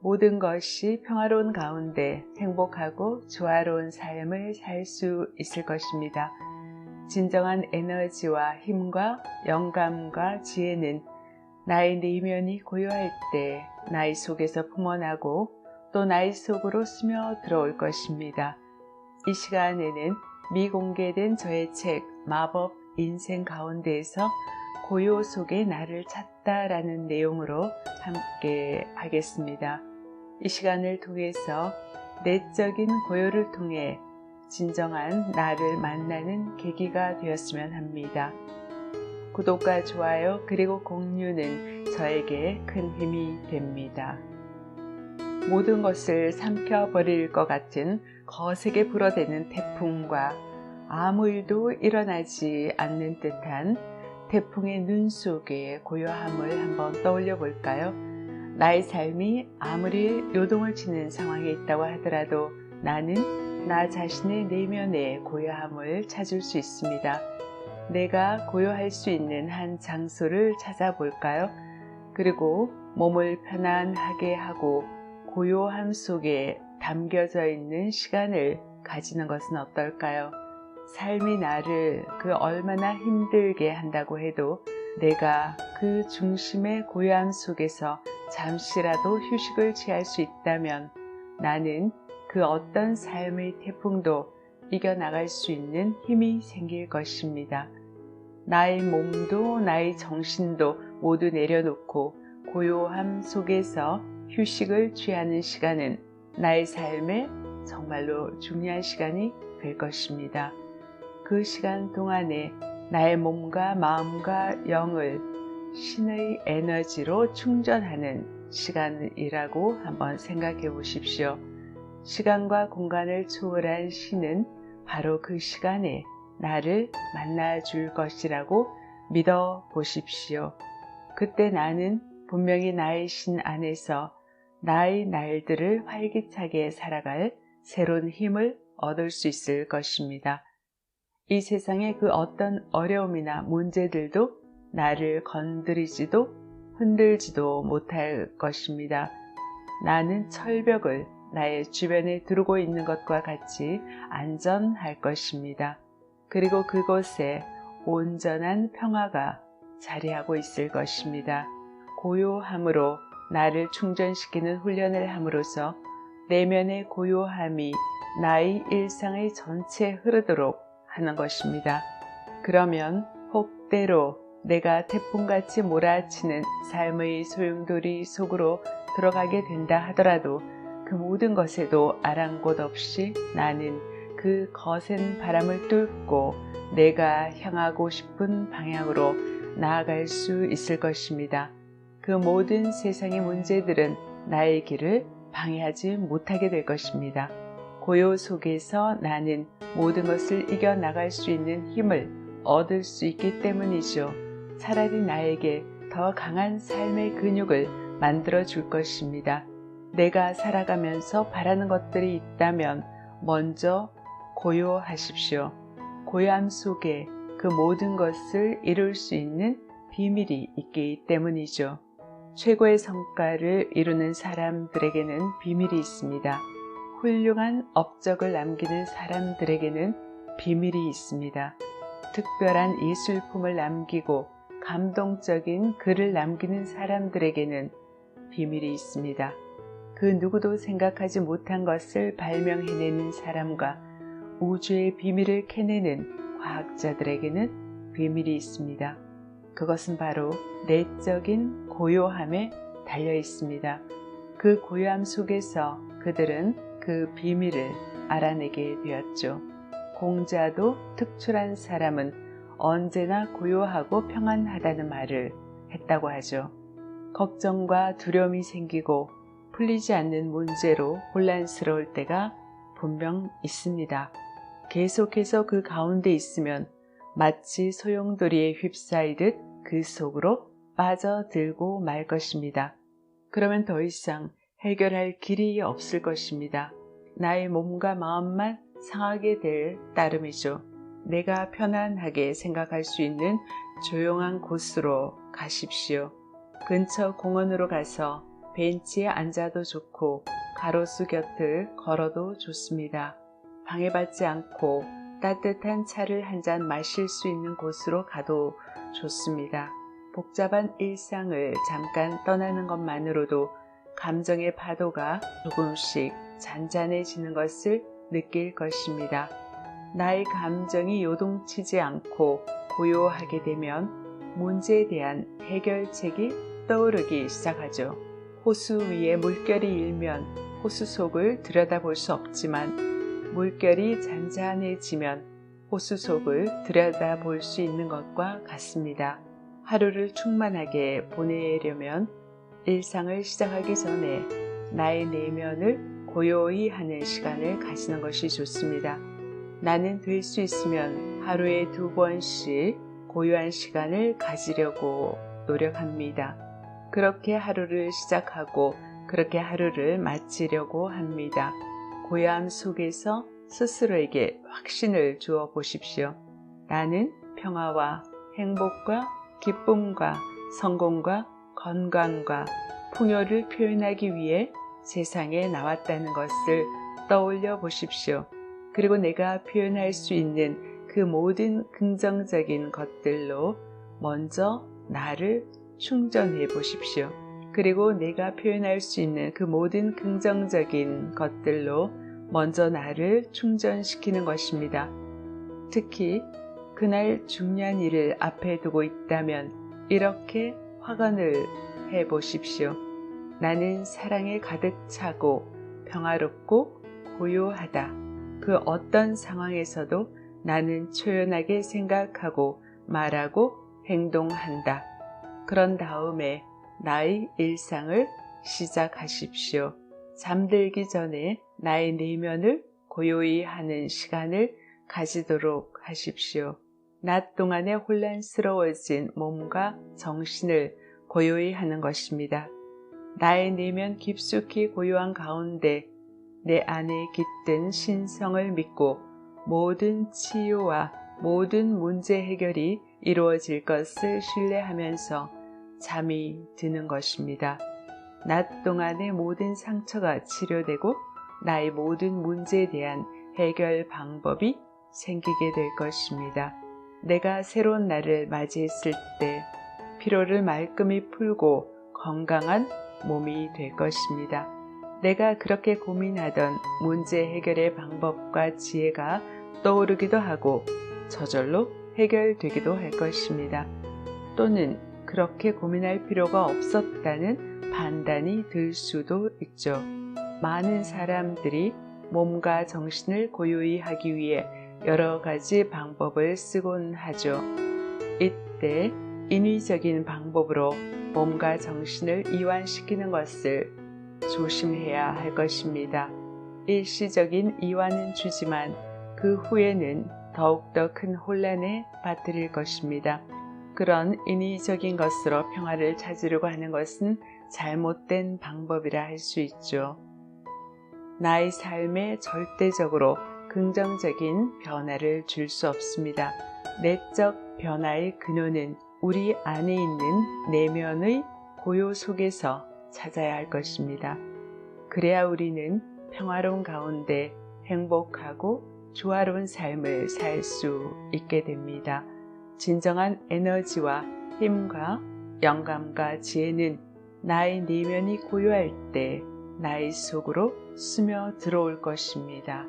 모든 것이 평화로운 가운데 행복하고 조화로운 삶을 살 수 있을 것입니다. 진정한 에너지와 힘과 영감과 지혜는 나의 내면이 고요할 때 나의 속에서 품어나고 또 나의 속으로 스며 들어올 것입니다. 이 시간에는 미공개된 저의 책 마법 인생 가운데에서 고요 속에 나를 찾다라는 내용으로 함께 하겠습니다. 이 시간을 통해서 내적인 고요를 통해 진정한 나를 만나는 계기가 되었으면 합니다. 구독과 좋아요 그리고 공유는 저에게 큰 힘이 됩니다. 모든 것을 삼켜버릴 것 같은 거세게 불어대는 태풍과 아무 일도 일어나지 않는 듯한 태풍의 눈 속의 고요함을 한번 떠올려 볼까요? 나의 삶이 아무리 요동을 치는 상황에 있다고 하더라도 나는 나 자신의 내면의 고요함을 찾을 수 있습니다. 내가 고요할 수 있는 한 장소를 찾아볼까요? 그리고 몸을 편안하게 하고 고요함 속에 담겨져 있는 시간을 가지는 것은 어떨까요? 삶이 나를 그 얼마나 힘들게 한다고 해도 내가 그 중심의 고요함 속에서 잠시라도 휴식을 취할 수 있다면 나는 그 어떤 삶의 태풍도 이겨나갈 수 있는 힘이 생길 것입니다. 나의 몸도 나의 정신도 모두 내려놓고 고요함 속에서 휴식을 취하는 시간은 나의 삶에 정말로 중요한 시간이 될 것입니다. 그 시간 동안에 나의 몸과 마음과 영을 신의 에너지로 충전하는 시간이라고 한번 생각해 보십시오. 시간과 공간을 초월한 신은 바로 그 시간에 나를 만나 줄 것이라고 믿어 보십시오. 그때 나는 분명히 나의 신 안에서 나의 날들을 활기차게 살아갈 새로운 힘을 얻을 수 있을 것입니다. 이 세상의 그 어떤 어려움이나 문제들도 나를 건드리지도 흔들지도 못할 것입니다. 나는 철벽을 나의 주변에 두르고 있는 것과 같이 안전할 것입니다. 그리고 그곳에 온전한 평화가 자리하고 있을 것입니다. 고요함으로 나를 충전시키는 훈련을 함으로써 내면의 고요함이 나의 일상의 전체 흐르도록 하는 것입니다. 그러면 혹대로 내가 태풍같이 몰아치는 삶의 소용돌이 속으로 들어가게 된다 하더라도 그 모든 것에도 아랑곳 없이 나는 그 거센 바람을 뚫고 내가 향하고 싶은 방향으로 나아갈 수 있을 것입니다. 그 모든 세상의 문제들은 나의 길을 방해하지 못하게 될 것입니다. 고요 속에서 나는 모든 것을 이겨나갈 수 있는 힘을 얻을 수 있기 때문이죠. 차라리 나에게 더 강한 삶의 근육을 만들어 줄 것입니다. 내가 살아가면서 바라는 것들이 있다면 먼저 고요하십시오. 고요함 속에 그 모든 것을 이룰 수 있는 비밀이 있기 때문이죠. 최고의 성과를 이루는 사람들에게는 비밀이 있습니다. 훌륭한 업적을 남기는 사람들에게는 비밀이 있습니다. 특별한 예술품을 남기고 감동적인 글을 남기는 사람들에게는 비밀이 있습니다. 그 누구도 생각하지 못한 것을 발명해내는 사람과 우주의 비밀을 캐내는 과학자들에게는 비밀이 있습니다. 그것은 바로 내적인 고요함에 달려 있습니다. 그 고요함 속에서 그들은 그 비밀을 알아내게 되었죠. 공자도 특출한 사람은 언제나 고요하고 평안하다는 말을 했다고 하죠. 걱정과 두려움이 생기고 풀리지 않는 문제로 혼란스러울 때가 분명 있습니다. 계속해서 그 가운데 있으면 마치 소용돌이에 휩싸이듯 그 속으로 빠져들고 말 것입니다. 그러면 더 이상 해결할 길이 없을 것입니다. 나의 몸과 마음만 상하게 될 따름이죠. 내가 편안하게 생각할 수 있는 조용한 곳으로 가십시오. 근처 공원으로 가서 벤치에 앉아도 좋고 가로수 곁을 걸어도 좋습니다. 방해받지 않고 따뜻한 차를 한 잔 마실 수 있는 곳으로 가도 좋습니다. 복잡한 일상을 잠깐 떠나는 것만으로도 감정의 파도가 조금씩 잔잔해지는 것을 느낄 것입니다. 나의 감정이 요동치지 않고 고요하게 되면 문제에 대한 해결책이 떠오르기 시작하죠. 호수 위에 물결이 일면 호수 속을 들여다볼 수 없지만 물결이 잔잔해지면 호수 속을 들여다볼 수 있는 것과 같습니다. 하루를 충만하게 보내려면 일상을 시작하기 전에 나의 내면을 고요히 하는 시간을 가지는 것이 좋습니다. 나는 될 수 있으면 하루에 두 번씩 고요한 시간을 가지려고 노력합니다. 그렇게 하루를 시작하고 그렇게 하루를 마치려고 합니다. 고요함 속에서 스스로에게 확신을 주어 보십시오. 나는 평화와 행복과 기쁨과 성공과 건강과 풍요를 표현하기 위해 세상에 나왔다는 것을 떠올려 보십시오. 그리고 내가 표현할 수 있는 그 모든 긍정적인 것들로 먼저 나를 충전해 보십시오. 그리고 내가 표현할 수 있는 그 모든 긍정적인 것들로 먼저 나를 충전시키는 것입니다. 특히 그날 중요한 일을 앞에 두고 있다면 이렇게 확언을 해 보십시오. 나는 사랑에 가득 차고 평화롭고 고요하다. 그 어떤 상황에서도 나는 초연하게 생각하고 말하고 행동한다. 그런 다음에 나의 일상을 시작하십시오. 잠들기 전에 나의 내면을 고요히 하는 시간을 가지도록 하십시오. 낮 동안에 혼란스러워진 몸과 정신을 고요히 하는 것입니다. 나의 내면 깊숙이 고요한 가운데 내 안에 깃든 신성을 믿고 모든 치유와 모든 문제 해결이 이루어질 것을 신뢰하면서 잠이 드는 것입니다. 낮 동안의 모든 상처가 치료되고 나의 모든 문제에 대한 해결 방법이 생기게 될 것입니다. 내가 새로운 날을 맞이했을 때 피로를 말끔히 풀고 건강한 몸이 될 것입니다. 내가 그렇게 고민하던 문제 해결의 방법과 지혜가 떠오르기도 하고 저절로 해결되기도 할 것입니다. 또는 그렇게 고민할 필요가 없었다는 판단이 들 수도 있죠. 많은 사람들이 몸과 정신을 고요히 하기 위해 여러 가지 방법을 쓰곤 하죠. 이때 인위적인 방법으로 몸과 정신을 이완시키는 것을 조심해야 할 것입니다. 일시적인 이완은 주지만 그 후에는 더욱더 큰 혼란에 빠뜨릴 것입니다. 그런 인위적인 것으로 평화를 찾으려고 하는 것은 잘못된 방법이라 할 수 있죠. 나의 삶에 절대적으로 긍정적인 변화를 줄 수 없습니다. 내적 변화의 근원은 우리 안에 있는 내면의 고요 속에서 찾아야 할 것입니다. 그래야 우리는 평화로운 가운데 행복하고 조화로운 삶을 살 수 있게 됩니다. 진정한 에너지와 힘과 영감과 지혜는 나의 내면이 고요할 때 나의 속으로 스며 들어올 것입니다.